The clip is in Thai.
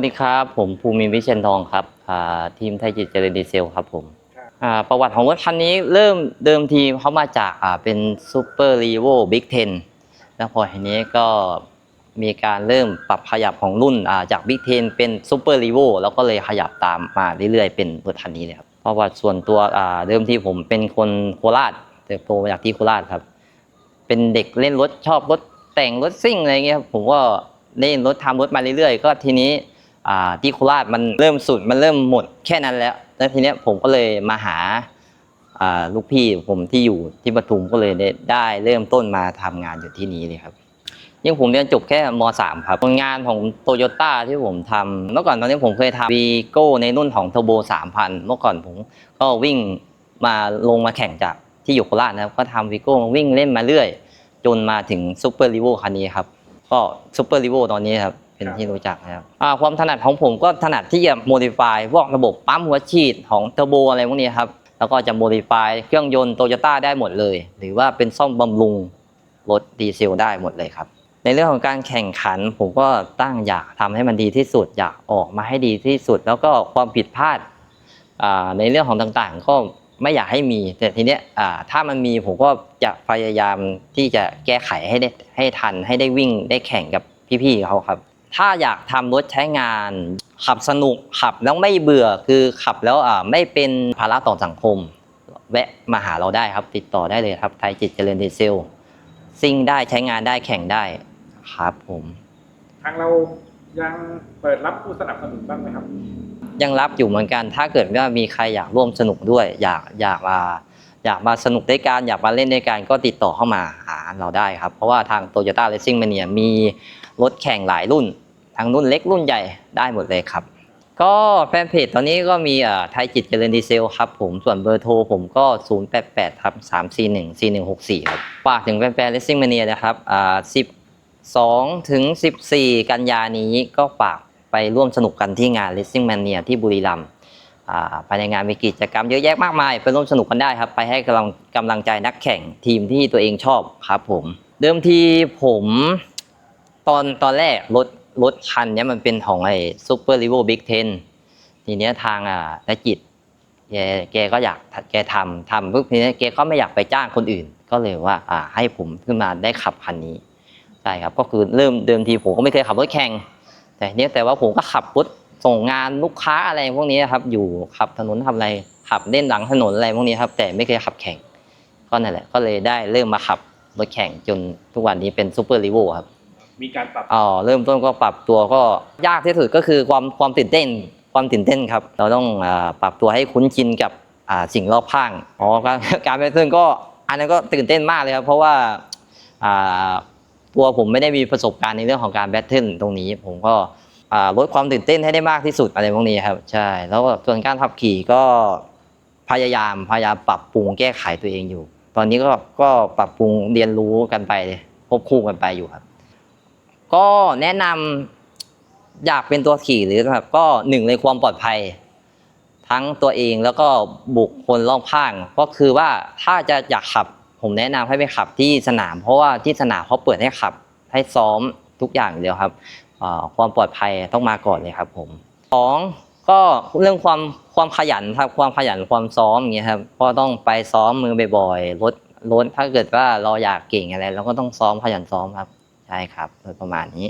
สวัสดีครับ ผมภูมินทร์วิเชียนทองครับอ่าทีมไทยจิตเจริญดีเซลครับผมครับอ่าประวัติของรถคันนี้เริ่มเดิมทีเขามาจากอ่าเป็นซูเปอร์รีโวบิ๊กเทนแล้วพอทีนี้ก็มีการเริ่มปรับขยับของรุ่นอ่าจากบิ๊กเทนเป็นซูเปอร์รีโวแล้วก็เลยขยับตามมาเรื่อยๆ เป็นรถคันนี้เลยครับประวัติส่วนตัวอ่าเดิมทีผมเป็นคนโคราชเติบโตมาจากที่โคราชครับ เป็นเด็กเล่นรถชอบรถแต่งรถซิ่งอะไรเงี้ยครับผมก็เล่นรถทำรถมาเรื่อยๆ ก็ทีนี้อ่า ที่โคราชมันเริ่มสุดมันเริ่มหมดแค่นั้นแล้วแล้วทีเนี้ยผมก็เลยมาหาอ่าลูกพี่ผมที่อยู่ที่ปทุมก็เลยได้ได้เริ่มต้นมาทำงานอยู่ที่นี้เลยครับยิ่งผมเรียนจบแค่ม .3 ครับงานของโตโยต้าที่ผมทำเมื่อก่อนตอนนี้ผมเคยทำวีโก้ในรุ่นของเทอร์โบ3,000 เมื่อก่อนผมก็วิ่งมาลงมาแข่งจากที่อยู่โคราชนะครับ ก็ทำวีโก้วิ่งเล่นมาเรื่อย จนมาถึงซูเปอร์ลีโวคันนี้ครับ ก็ซูเปอร์ลีโวตอนนี้ครับ เป็นที่รู้จักนะครับอ่าความถนัดของผมก็ถนัดที่จะโมดิฟายพวกระบบปั๊มหัวฉีดของเทอร์โบอะไรพวกนี้ครับแล้วก็จะโมดิฟายเครื่องยนต์โตโยต้าได้หมดเลย หรือว่าเป็นซ่อมบำรุงรถดีเซลได้หมดเลยครับ ในเรื่องของการแข่งขันผมก็ตั้งอยากทำให้มันดีที่สุดอยากออกมาให้ดีที่สุด แล้วก็ความผิดพลาดอ่าในเรื่องของต่างๆ ก็ไม่อยากให้มี แต่ทีเนี้ยอ่าถ้ามันมีผมก็จะพยายามที่จะแก้ไขให้ได้ให้ทันให้ได้วิ่งได้แข่งกับพี่ๆเขาครับ ถ้าอยากทำรถใช้งาน ขับสนุกขับแล้วไม่เบื่อคือขับแล้วอ่าไม่เป็นภาระต่อสังคม แวะมาหาเราได้ครับ ติดต่อได้เลยครับไทยจิตเจริญดีเซลซิ่งได้ใช้งานได้แข่งได้ครับผมทางเรายังเปิดรับผู้สนับสนุนบ้างไหมครับ ยังรับอยู่เหมือนกัน ถ้าเกิดว่ามีใครอยากร่วมสนุกด้วย อยากอยากมา อยากมาสนุกด้วยกันอยากมาเล่นด้วยกันก็ติดต่อเข้ามาหาเราได้ครับ เพราะว่าทาง Toyota Racing Mania มีรถแข่งหลายรุ่น ทั้งรุ่นเล็กรุ่นใหญ่ได้หมดเลยครับ ก็แฟนเพจตอนนี้ก็มีไทยจิตเจริญดีเซลครับผมส่วนเบอร์โทรผมก็ 088ครับ341 4164ครับฝากถึงแฟนๆ Racing Mania นะครับอ่า12ถึง14 กันยานี้ก็ฝากไปร่วมสนุกกันที่งาน Racing Mania ที่บุรีรัมย์ ภายในงานมีกิจกรรมเยอะแยะมากมายไปร่วมสนุกกันได้ครับ ไปให้กำลังกำลังใจนักแข่งทีมที่ตัวเองชอบครับผม เดิมทีผมตอนตอนแรกรถรถคันนี้มันเป็นของไอ้ซูเปอร์ลีโวบิ๊กเทนทีเนี้ยทางอ่านจิตแกแกก็อยากแกทำทำปุ๊บทีเนี้ยแกก็ไม่อยากไปจ้างคนอื่น ก็เลยว่าอ่าให้ผมขึ้นมาได้ขับคันนี้ใช่ครับก็คือเริ่มเดิมทีผมก็ไม่เคยขับรถแข่งแต่เนี้ยแต่ว่าผมก็ขับรถ ส่งงานลูกค้าอะไรพวกนี้ครับ อยู่ขับถนนทำอะไรขับเล่นหลังถนนอะไรพวกนี้ครับ แต่ไม่เคยขับแข่งก็นั่นแหละ ก็เลยได้เริ่มมาขับรถแข่งจนทุกวันนี้เป็นซูเปอร์ลีโวครับ มีการปรับอ๋อเริ่มต้นก็ปรับตัวก็ยากที่สุดก็คือความความตื่นเต้น ความตื่นเต้นครับ เราต้องอ่าปรับตัวให้คุ้นชินกับอ่าสิ่งรอบข้างอ๋อการการเป็นซึ่งก็อันนั้นก็ตื่นเต้นมากเลยครับ เพราะว่าอ่าตัวผมไม่ได้มีประสบการณ์ในเรื่องของการแบทเทิลตรงนี้ ผมก็อ่า ลดความตื่นเต้นให้ได้มากที่สุดอะไรพวกนี้ครับใช่แล้วส่วนการขับขี่ก็พยายามพยายามปรับปรุงแก้ไขตัวเองอยู่ ตอนนี้ก็ก็ปรับปรุงเรียนรู้กันไปควบคู่กันไปอยู่ครับ ก็แนะนำอยากเป็นตัวขี่หรือแบบก็หนึ่งเลยความปลอดภัย ทั้งตัวเองแล้วก็บุคคลรอบข้าง ก็คือว่าถ้าจะอยากขับผมแนะนำให้ไปขับที่สนาม เพราะว่าที่สนามเขาเปิดให้ขับให้ซ้อม ทุกอย่างเดียวครับความปลอดภัยต้องมาก่อนเลยครับผมสองก็เรื่องความความขยันครับความขยันความซ้อมอย่างเงี้ยครับก็ต้องไปซ้อมมือบ่อยๆลดลดถ้าเกิดว่าเราอยากเก่งอะไรเราก็ต้องซ้อมขยันซ้อมครับใช่ครับโดยประมาณนี้